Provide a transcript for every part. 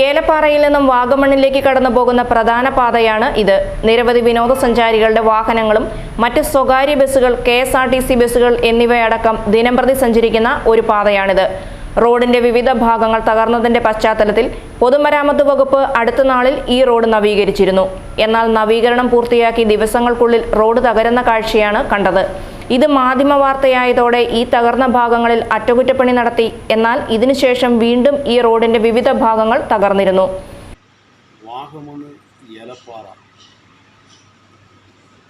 ഏലപ്പാറയിൽ നിന്നും വാഗമണ്ണിലേക്ക് കടന്നു പോകുന്ന പ്രധാന പാതയാണ് ഇത്. നിരവധി വിനോദസഞ്ചാരികളുടെ വാഹനങ്ങളും മറ്റ് സ്വകാര്യ ബസ്സുകൾ കെ ബസ്സുകൾ എന്നിവയടക്കം ദിനംപ്രതി സഞ്ചരിക്കുന്ന ഒരു പാതയാണിത്. റോഡിന്റെ വിവിധ ഭാഗങ്ങൾ തകർന്നതിന്റെ പശ്ചാത്തലത്തിൽ പൊതുമരാമത്ത് വകുപ്പ് അടുത്ത നാളിൽ ഈ റോഡ് നവീകരിച്ചിരുന്നു. എന്നാൽ നവീകരണം പൂർത്തിയാക്കി ദിവസങ്ങൾക്കുള്ളിൽ റോഡ് തകരുന്ന കാഴ്ചയാണ് കണ്ടത്. ഇത് മാധ്യമ വാർത്തയായതോടെ ഈ തകർന്ന ഭാഗങ്ങളിൽ അറ്റകുറ്റപ്പണി നടത്തി. എന്നാൽ ഇതിനുശേഷം വീണ്ടും ഈ റോഡിന്റെ വിവിധ ഭാഗങ്ങൾ തകർന്നിരുന്നു.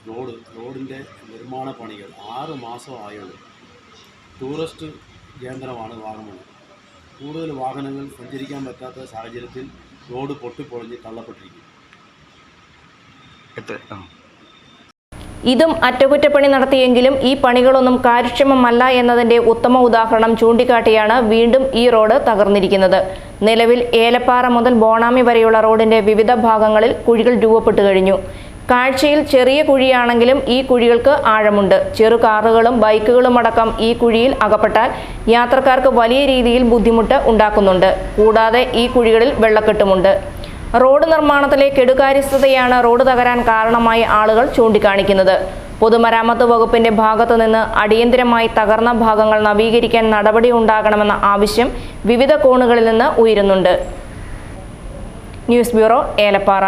റോഡ് റോഡിന്റെ നിർമ്മാണ പണികൾ ആറ് മാസം ആയുള്ളൂ. ടൂറിസ്റ്റ് കേന്ദ്രമാണ് വാഗമൺ കൂടുതൽ വാഹനങ്ങൾ സഞ്ചരിക്കാൻ പറ്റാത്ത സാഹചര്യത്തിൽ റോഡ് പൊട്ടിപ്പൊളിഞ്ഞ് തള്ളപ്പെട്ടിരിക്കും ഇതും അറ്റകുറ്റപ്പണി നടത്തിയെങ്കിലും ഈ പണികളൊന്നും കാര്യക്ഷമമല്ല എന്നതിന്റെ ഉത്തമ ഉദാഹരണം ചൂണ്ടിക്കാട്ടിയാണ് വീണ്ടും ഈ റോഡ് തകർന്നിരിക്കുന്നത്. നിലവിൽ ഏലപ്പാറ മുതൽ ബോണാമി വരെയുള്ള റോഡിന്റെ വിവിധ ഭാഗങ്ങളിൽ കുഴികൾ രൂപപ്പെട്ടു കഴിഞ്ഞു. കാഴ്ചയിൽ ചെറിയ കുഴിയാണെങ്കിലും ഈ കുഴികൾക്ക് ആഴമുണ്ട്. ചെറു കാറുകളും ബൈക്കുകളും അടക്കം ഈ കുഴിയിൽ അകപ്പെട്ടാൽ യാത്രക്കാർക്ക് വലിയ രീതിയിൽ ബുദ്ധിമുട്ട് ഉണ്ടാക്കുന്നുണ്ട്. കൂടാതെ ഈ കുഴികളിൽ വെള്ളക്കെട്ടുമുണ്ട്. റോഡ് നിർമ്മാണത്തിലെ കെടുകാര്യസ്ഥതയാണ് റോഡ് തകരാൻ കാരണമായി ആളുകൾ ചൂണ്ടിക്കാണിക്കുന്നത്. പൊതുമരാമത്ത് വകുപ്പിന്റെ ഭാഗത്തു നിന്ന് അടിയന്തിരമായി തകർന്ന ഭാഗങ്ങൾ നവീകരിക്കാൻ നടപടി ഉണ്ടാകണമെന്ന ആവശ്യം വിവിധ കോണുകളിൽ നിന്ന് ഉയരുന്നുണ്ട്. News bureau Elappara.